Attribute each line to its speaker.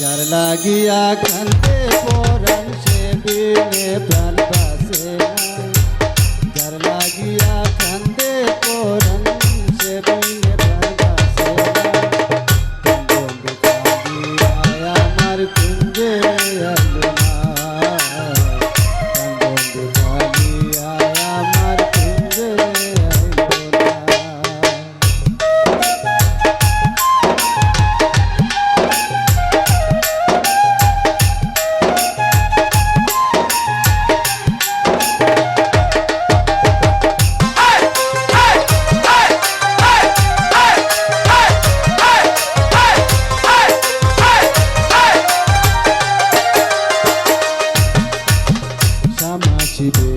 Speaker 1: যার লাগিয়া কান্দে পরাণ সে বিলে প্রাণ বাসে যার লাগিয়া কান্দে পরাণ she did.